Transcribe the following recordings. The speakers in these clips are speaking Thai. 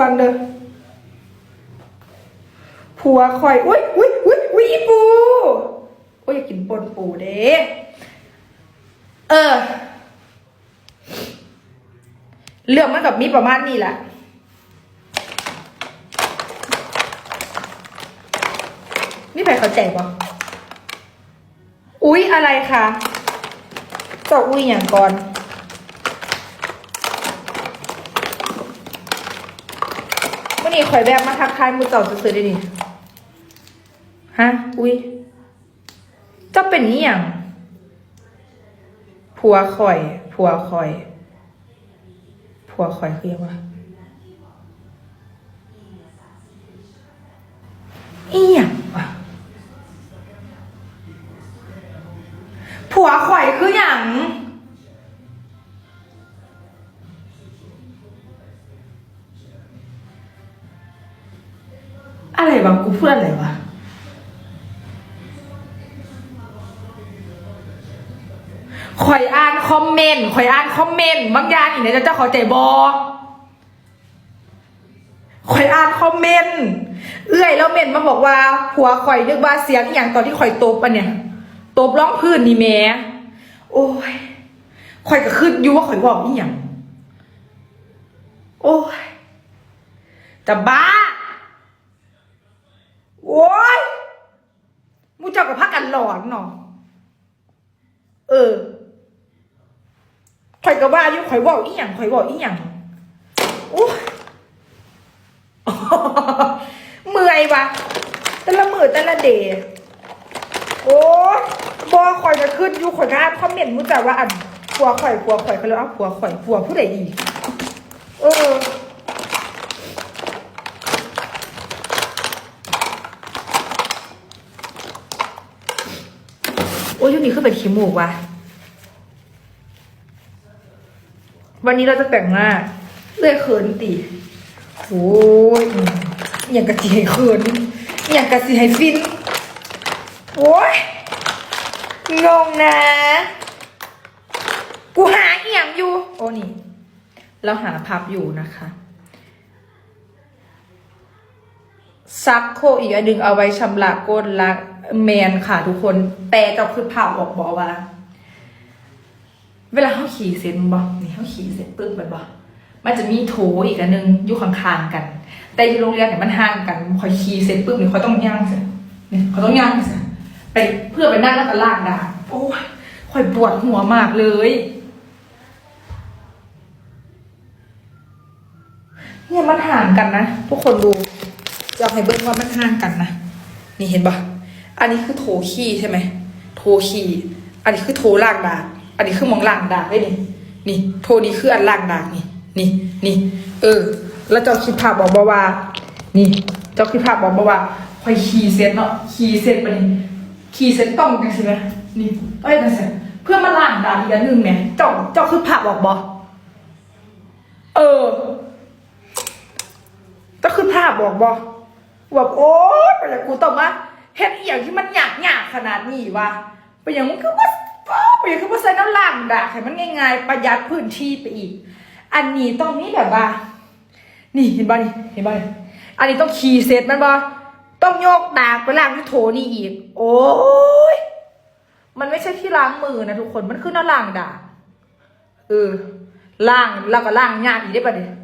ฟังเด้อผัวคอยอุ้ยอุ้ยอุ้ยอุ้ยปูอุ้ยอยากกินปนปูเด้เออเรื่องมันกับมีประมาณนี้แหละนี่ใครเขาใจปะอุ๊ยอะไรคะเจ้าอุ๊ยอย่างก่อน นี่ข่อยแบบมาทักทายมือเจ้าซื้อๆได้ดิฮะ อุ้ยเจ้าเป็นนี่อย่างผัวข่อย ผัวข่อย ผัวข่อยคือยังวะ วะกูพูดอะไรวะข่อยอ่านคอมเมนต์ข่อยอ่านคอมเมนต์บางอย่างอีกเนี่ยจะเจ้าขอใจบอข่อยอ่านคอมเมนต์เอื้อยแล้วเมนมาบอกว่าผัวข่อยนึกว่าเสียงอย่างตอนที่ข่อยตบอันเนี่ยตบร้องพื้นนี่แม่โอ้ยข่อยก็ขึ้นอยู่ว่าข่อยบอกนี่อย่างโอ้ยจะบ้า โอ้ยมูเจ้ากับพักกันห ลอนเนาะเออข่อยก็ว่าอยู่ข่อยบอกอีหยังข่อยบอกอีหยังโอ้เมื่อยวะแต่ละมือแต่ละเดย์โอ้บอข่อยจะขึ้นอยู่ข่อยก็อ่านคอมเมนต์มูจ้าว่าอันผัวข่อยผัวข่อยเขาเลยเอาผัวข่อยผัวผู้ใดอีกเออ อ้ยุนี้คือเป็นขี้มูกว่ะวันนี้เราจะแต่งหน้าเลือยเขินตีโอ้ยอย่างกะสีให้เขินอย่างกะสีให้ฟิน โอ้ยงงนะ กูหาเอียงอยู่ โอ้นี่ เราหาพับอยู่นะคะ ซักโคอีกอันหนึ่งเอาไว้ชำระก้นละ แมนค่ะทุกคนแต่เจ้าคือผ่าออกบอกว่า เวลาเขาขี่เสร็จบอกนี่เขาขี่เสร็จปึ้งไปบอกมันจะมีโถอีกอันหนึงอยู่ข้างๆกัน แต่ที่โรงเรียนเนี่ยมันห่างกันคอยขี่เสร็จปึ้งนี่เขาต้องย่างเสร็จเนี่ยเขาต้องย่างเสร็จไปเพื่อไปนั่งแล้วก็ลากดาบโอ้ยคอยปวดหัวมากเลยเนี่ยมันห่างกันนะ ทุกคนดูจะให้เบิ้งว่ามันห่างกันนะ นี่เห็นปะ อันนี้คือโถขี้ใช่ไหมโถขี้อันนี้คือโถล่างดากอันนี้คือมองล่างดากได้นี่นี่โถนี้คืออันล่างดากนี่นี่นี่ เออ แล้วเจ้าคิดภาพบอกบว่า นี่ เจ้าคิดภาพบอกบว่าคอยขี่เซ็ตเนาะขี่เซ็ตไปนี่ขี่เซ็ตต้องกันใช่ไหมนี่เอ้ยกันใช่เพื่อมาล่างดากอีกอันหนึ่งเนี่ยเจ้าเจ้าคือภาพบอกบอเออก็คือภาพบอกบอแบบโอ๊ยไปอย่างกูต้องมา เฮ็ดอหย่างที่มันหยากหยากขนาดนี้วะไปอย่างมันคือว่าไปอย่างคือว่าใส่น้ำล่างด่าให้มันง่าย ๆ ประหยัดพื้นที่ไปอีก อันนี้ต้องนี้แบบว่า นี่เห็นบ่นี่เห็นบ่นี่อันนี้ต้องขี่เสร็จมันบ่ต้องโยกดากไปล้างที่โถนี่อีก โอ้ยมันไม่ใช่ที่ล้างมือนะทุกคนมันคือน้ำล่างด่าเออล่างแล้วก็ล่างยากอีกได้ปะเนี่ย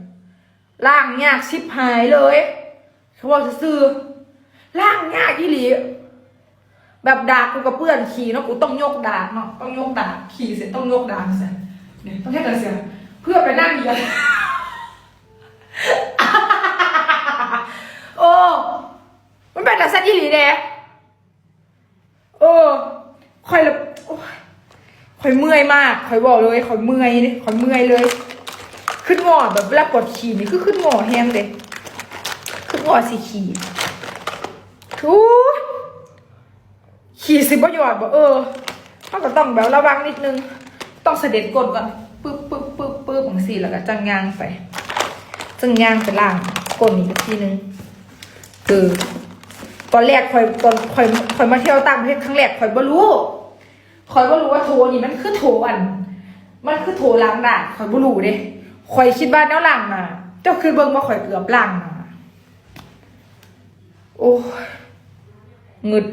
ล่างยากชิบหายเลยเขาบอกซื้อ ล่างยากอีหลี แบบดากกูกับเพื่อนขี่เนาะกูต้องโยกดาเนาะต้องโยกดาขี่เสร็จต้องโยกดาเสร็จเนี่ยต้องแค่กันเสียเพื่อไปนั่งเหยียบโอ้มันเป็นแต่สัตว์อีหลีเด้เออคอยละคอยเมื่อยมากคอยบอกเลยคอยเมื่อยนี่คอยเมื่อยเลย ขึ้นงอแบบเวลาปวดขี่นี่คือขึ้นงอแห้งเลยขึ้นงอสีขี่ ทูขี่สิบ่หยอดบ่เออเขาก็ต้องแบบระวังนิดนึง ต้องเสด็จกดก่อนปึ๊บปึ๊บปึ๊บปึ๊บของสี่แล้วก็จังยางไป จังยางไปล่างกดอีกทีนึงคือตอนแรกคอยตอนคอยคอยมาเที่ยวต่างประเทศครั้งแรกคอยบ่รู้คอยบ่รู้ว่าโทนี่มันคือโทอัน มันคือโทล้างด่านคอยบ่รู้เด้คอยคิดว่าแนวล้างน่ะเจ้าคือเบิ่งมาข่อยเกือบล่างมาโอ้ งึด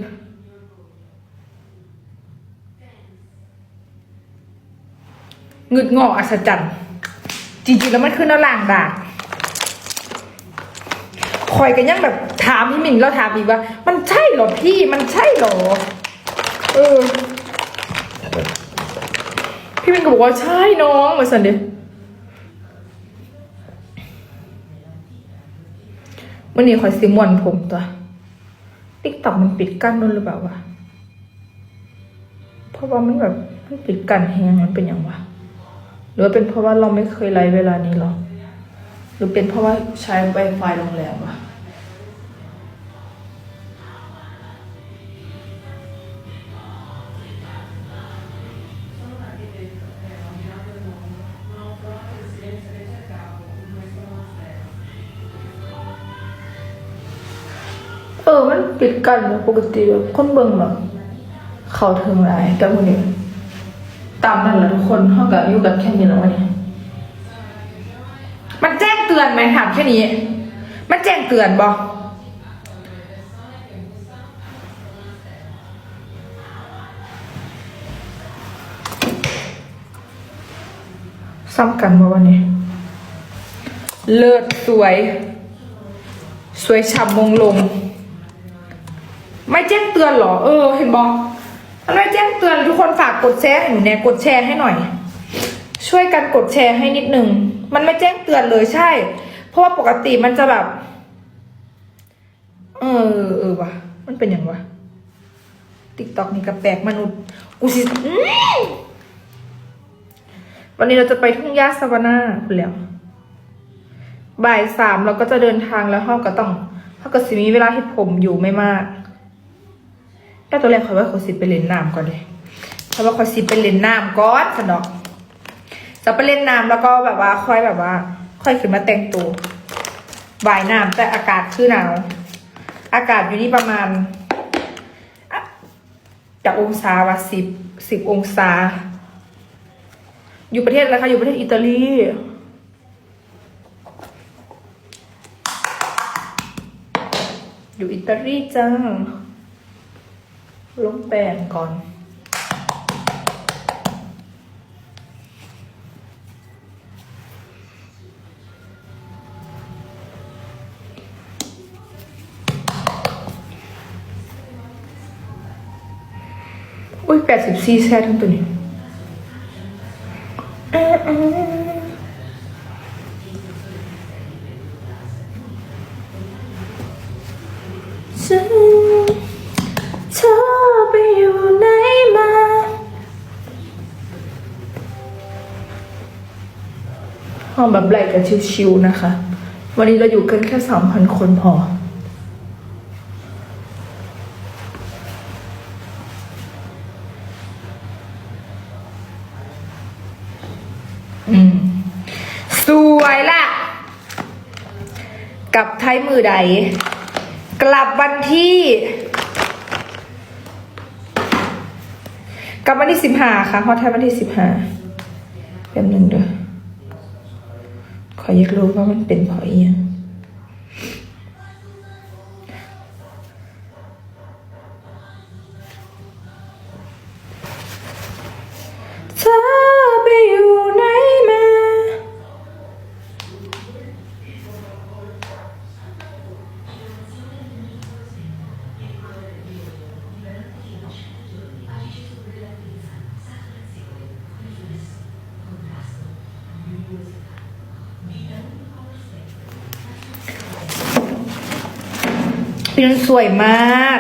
งึดงออัศจรรย์จริงๆแล้วมันคือน้าล่างด่าคอยกันยังแบบถามพี่หมิงแล้วถามอีกว่า มันใช่เหรอพี่มันใช่เหรอ เออ พี่มิงก็บอกว่าใช่น้องมาสันเดียวันนี้คอยซิมวนผมตัว ติ๊กต็อกมันปิดกั้นด้วยหรือเปล่าวะเพราะว่ามันแบบมันปิดกั้นแฮงมันเป็นอย่างวะหรือเป็นเพราะว่าเราไม่เคยไลฟ์เวลานี้หรอหรือเป็นเพราะว่าใช้ Wi-Fi โรงแรมวะ ออมันปิดกันปกติแบบคนเบิ่งแบบเขาถึงไรแต่วันนี้ตามนั้นแหละทุกคนเท่ากับอยู่กันแค่นี้แล้ววันนี้มันแจ้งเตือนไหมถามแค่นี้ มันแจ้งเตือนบอซ้ำกันมาวันนี้ เลิศสวย สวยฉ่ำมงลงไม่แจ้ง เอนเอเอเห็นบอกมันไม่แจ้งเตือนทุกคนฝากกดแชร์หนูแน่กดแชร์ให้หน่อย ช่วยกันกดแชร์ให้นิดนึง มันไม่แจ้งเตือนเลยใช่ เพราะว่าปกติมันจะแบบ เออเออวะมันเป็นอย่างวะติ๊กต็อกนี่กับแปลกมนุษย์ กูสิวันนี้เราจะไปทุ่งหญ้าสวานาคุณแล้วบ่ายสามเราก็จะเดินทางแล้วห้องก็ต้องถ้าเกิดสิมีเวลาให้ผมอยู่ไม่มาก แต่ตัวแรกขอยว่าขอยสิไปเล่นน้ำก่อนเลยขอยว่าขอยสิไปเล่นน้ำก่อนสนอกจะไปเล่นน้ำแล้วก็แบบว่าค่อยแบบว่า ค่อยขึ้นมาแต่งตัวบ่ายน้ำแต่อากาศคือหนาว อากาศอยู่ที่ประมาณอะจากองศาว่าสิบสิบองศา อยู่ประเทศอะไรคะอยู่ประเทศอิตาลีอยู่อิตาลีจ้า ลงแป้งก่อนอุ้ยแปดสิบสี่แซ่ทั้งตัวนี้ ห้องแบบไหลกันชิวๆนะคะ วันนี้เราอยู่กันแค่สามพันคนพอ อืม สวยละกลับไทยมือใด กลับวันที่ กลับวันที่สิบห้าค่ะฮอตไทยวันที่สิบห้าแป๊บหนึ่งเด้อ ออยากรู้ว่ามันเป็นเพราะอีหยัง พี่นุ่นสวยมาก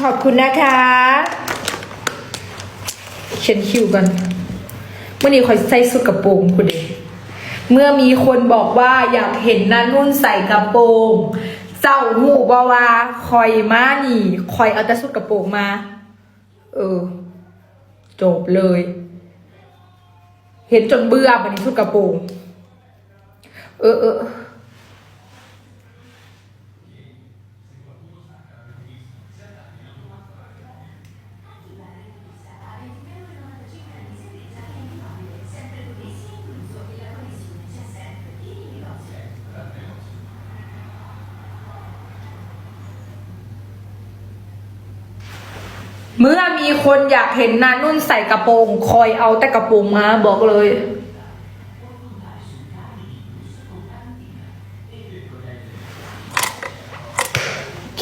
ขอบคุณนะคะเขียนคิวกันเมื่อนี้คอยใส่สุดกระโปรงคุณเดเมื่อมีคนบอกว่าอยากเห็นนันนุ่นใส่กระโปรงเจ้าหูบาวาคอยมานี่คอยเอาแต่สุดกระโปรงมา เออ จบเลย เห็นจนเบื่อบันนี้สุดกระโปรง เออเออ เมื่อมีคนอยากเห็นนานุ่นใส่กระโปรง คอยเอาแต่กระโปรงมาบอกเลย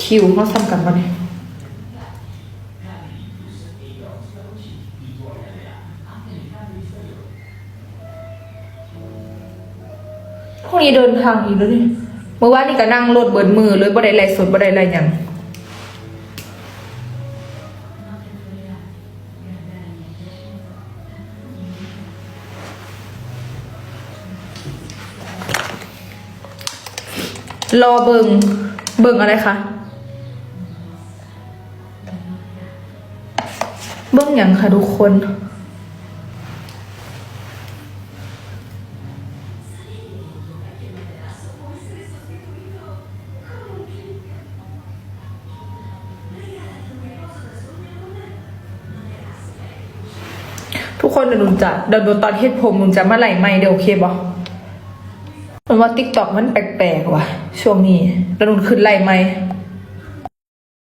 คิวเขาซ้ำกันปะเนี่ยพรุ่งนี้เดินทางอีกแล้วนี่เมื่อวานนี่ก็นั่งรถเบิดมือเลยบ่ได้ไรสดบ่ได้ไรหยัง รอเบิงเบิงอะไรคะเบิ้งอย่างค่ะทุกคน ทุกคนเดี๋ยวหนูจะเดี๋ยวหนูตอนเฮ็ดผมหนูจะมาไหลไม่เดี๋ยวโอเคบอมันว่าติ๊กต็อกมันแปลกๆว่ะ ช่วงนี้ระนุนขึ้นไหลไหม